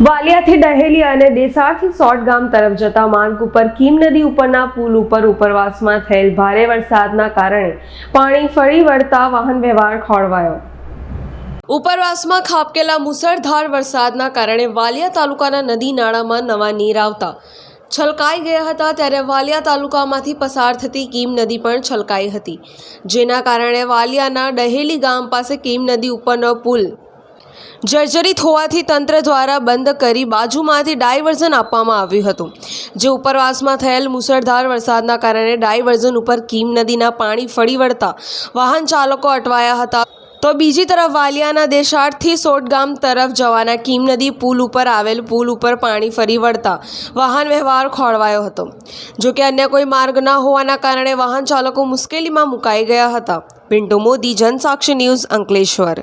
વાલિયાથી ડહેલી અને દેસાથી સોટ ગામ તરફ જતા માર્ગ ઉપર કીમ નદી ઉપરના પુલ ઉપર ઉપરવાસમાં થયેલ ભારે વરસાદના કારણે પાણી ફરી વળતા વાહન વ્યવહાર ખોળવાયો ઉપરવાસમાં ખાબકેલા મુસળધાર વરસાદના કારણે વાલિયા તાલુકાના નદી નાળામાં નવા નીર આવતા છલકાઈ ગયા હતા ત્યારે વાલિયા તાલુકામાંથી પસાર થતી કીમ નદી પણ છલકાઈ હતી. જેના કારણે વાલિયાના ડહેલી ગામ પાસે કીમ નદી ઉપરનો પુલ જર્જરિત હોવાથી તંત્ર દ્વારા બંધ કરી બાજુમાંથી ડાયવર્ઝન આપવામાં આવ્યું હતું. જે ઉપરવાસમાં થયેલ મુસળધાર વરસાદના કારણે ડાયવર્ઝન ઉપર કીમ નદીના પાણી ફળી વળતા વાહન ચાલકો અટવાયા હતા. તો બીજી તરફ વાલિયાના દેશાડથી સોટગામ તરફ જવાના કીમ નદી પુલ ઉપર આવેલ પુલ ઉપર પાણી ફરી વળતા વાહન વ્યવહાર ખોળવાયો હતો. જો કે અન્ય કોઈ માર્ગ ન હોવાના કારણે વાહન ચાલકો મુશ્કેલીમાં મુકાઈ ગયા હતા. પિન્ટુ મોદી, જનસાક્ષી ન્યૂઝ અંકલેશ્વર.